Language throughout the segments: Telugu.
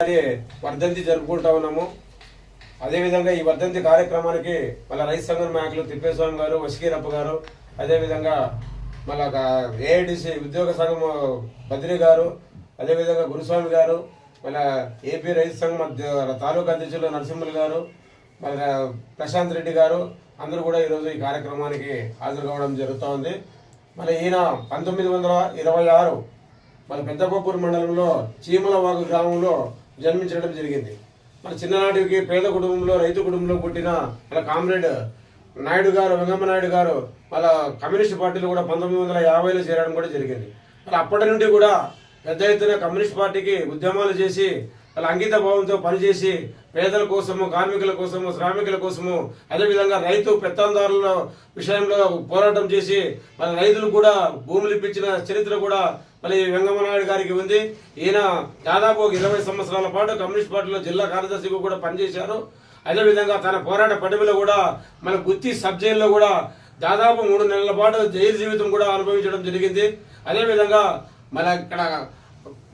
గారి వర్ధంతి జరుపుకుంటా ఉన్నాము. అదేవిధంగా ఈ వర్ధంతి కార్యక్రమానికి మళ్ళీ రైతు సంఘం నాయకులు తిప్పేస్వామి గారు వసికీరప్ప గారు అదేవిధంగా మళ్ళా ఏఐడిసి ఉద్యోగ సంఘం బద్రి గారు అదేవిధంగా గురుస్వామి గారు మళ్ళా ఏపీ రైతు సంఘం తాలూకా అధ్యక్షులు నరసింహులు గారు మళ్ళీ ప్రశాంత్ రెడ్డి గారు అందరూ కూడా ఈరోజు ఈ కార్యక్రమానికి హాజరు కావడం జరుగుతూ ఉంది ఈయన పంతొమ్మిది వందల ఇరవై ఆరు మన పెద్దపప్పూరు మండలంలో చీమలవాగు గ్రామంలో జన్మించడం జరిగింది. మన చిన్ననాటికి పేద కుటుంబంలో రైతు కుటుంబంలో పుట్టిన మన కామ్రేడ్ నాయుడు గారు వెంగమ్మ నాయుడు గారు వాళ్ళ కమ్యూనిస్ట్ పార్టీలో కూడా పంతొమ్మిది వందల యాభైలో చేరడం కూడా జరిగింది. వాళ్ళ అప్పటి నుండి కూడా పెద్ద ఎత్తున కమ్యూనిస్ట్ పార్టీకి ఉద్యమాలు చేసి వాళ్ళ అంకిత భావంతో పనిచేసి పేదల కోసము కార్మికుల కోసము శ్రామికుల కోసము అదేవిధంగా రైతు పెత్తందారుల విషయంలో పోరాటం చేసి మన రైతులు కూడా భూములు ఇప్పించిన చరిత్ర కూడా మళ్ళీ వెంగమనాయుడు గారికి ఉంది. ఈయన దాదాపు ఒక ఇరవై సంవత్సరాల పాటు కమ్యూనిస్ట్ పార్టీలో జిల్లా కార్యదర్శిగా కూడా పనిచేశారు. అదేవిధంగా తన పోరాట పటిమలో కూడా మన గుత్తి సబ్ జైల్లో కూడా దాదాపు మూడు నెలల పాటు జైలు జీవితం కూడా అనుభవించడం జరిగింది. అదేవిధంగా మన ఇక్కడ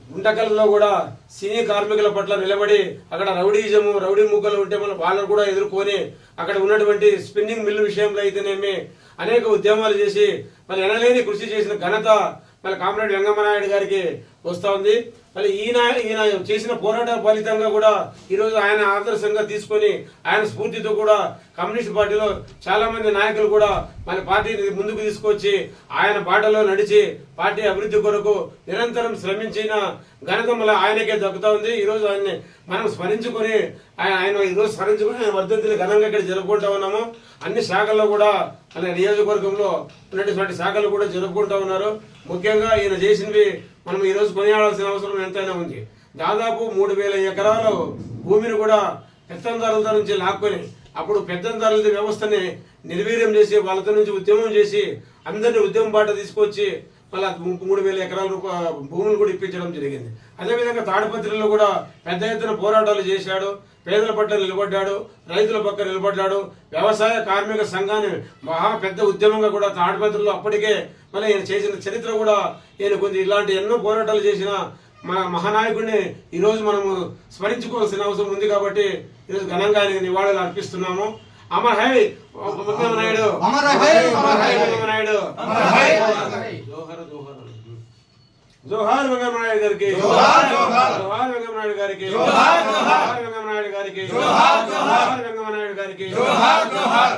గుంటకల్లో కూడా సినీ కార్మికుల పట్ల నిలబడి అక్కడ రౌడీజము రౌడీ ముగ్గలు ఉంటే మనం వాళ్ళను కూడా ఎదుర్కొని అక్కడ ఉన్నటువంటి స్పిన్నింగ్ మిల్లు విషయంలో అయితేనేమి అనేక ఉద్యమాలు చేసి మరి ఎనలేని కృషి చేసిన ఘనత మళ్ళీ కామ్రేడ్ వెంగమనాయుడు గారికి వస్తూ ఉంది. మళ్ళీ ఈయన ఈయన చేసిన పోరాట ఫలితంగా కూడా ఈరోజు ఆయన ఆదర్శంగా తీసుకొని ఆయన స్ఫూర్తితో కూడా కమ్యూనిస్ట్ పార్టీలో చాలామంది నాయకులు కూడా మన పార్టీని ముందుకు తీసుకొచ్చి ఆయన బాటలో నడిచి పార్టీ అభివృద్ధి కొరకు నిరంతరం శ్రమించిన ఘనత మళ్ళీ ఆయనకే దక్కుతోంది ఈరోజు ఆయన్ని మనం స్మరించుకొని ఆయన ఆయన ఈరోజు స్మరించుకొని ఆయన వర్ధంతిని ఘనంగా ఇక్కడ జరుపుకుంటా ఉన్నాము. అన్ని శాఖల్లో కూడా మన నియోజకవర్గంలో ఉన్నటువంటి శాఖలు కూడా జరుపుకుంటా ఉన్నారు. ముఖ్యంగా ఈయన చేసినవి మనం ఈ రోజు కొనియాడాల్సిన అవసరం ఎంతైనా ఉంది. దాదాపు మూడు వేల ఎకరాలు భూమిని కూడా పెత్తందారుల నుంచి లాక్కొని అప్పుడు పెత్తందారుల వ్యవస్థని నిర్వీర్యం చేసి వాళ్ళతో నుంచి ఉద్యమం చేసి అందరిని ఉద్యమం బాట తీసుకొచ్చి మళ్ళీ మూడు వేల ఎకరాల భూములు కూడా ఇప్పించడం జరిగింది. అదేవిధంగా తాడిపత్రిలో కూడా పెద్ద ఎత్తున పోరాటాలు చేశాడు. పేదల పట్ల నిలబడ్డాడు. రైతుల పక్క నిలబడ్డాడు. వ్యవసాయ కార్మిక సంఘాన్ని మహా పెద్ద ఉద్యమంగా కూడా తాడిపత్రిలో అప్పటికే మళ్ళీ ఈయన చేసిన చరిత్ర కూడా ఈయన కొంచెం ఇలాంటి ఎన్నో పోరాటాలు చేసిన మన మహానాయకుడిని ఈరోజు మనము స్మరించుకోవాల్సిన అవసరం ఉంది కాబట్టి ఈరోజు ఘనంగా ఆయన నివాళులు అర్పిస్తున్నాము. Amar high Venkaiah Naidu Amar high, Amar high Venkaiah Naidu Amar high. జోహర్ జోహర్ జోహార్ వెంకయ్యనాయుడు గారికి జోహార్, జోహార్. జోహార్ వెంకయ్యనాయుడు గారికి జోహార్, జోహార్. వెంకయ్యనాయుడు గారికి జోహార్, జోహార్. వెంకయ్యనాయుడు గారికి జోహార్ జోహార్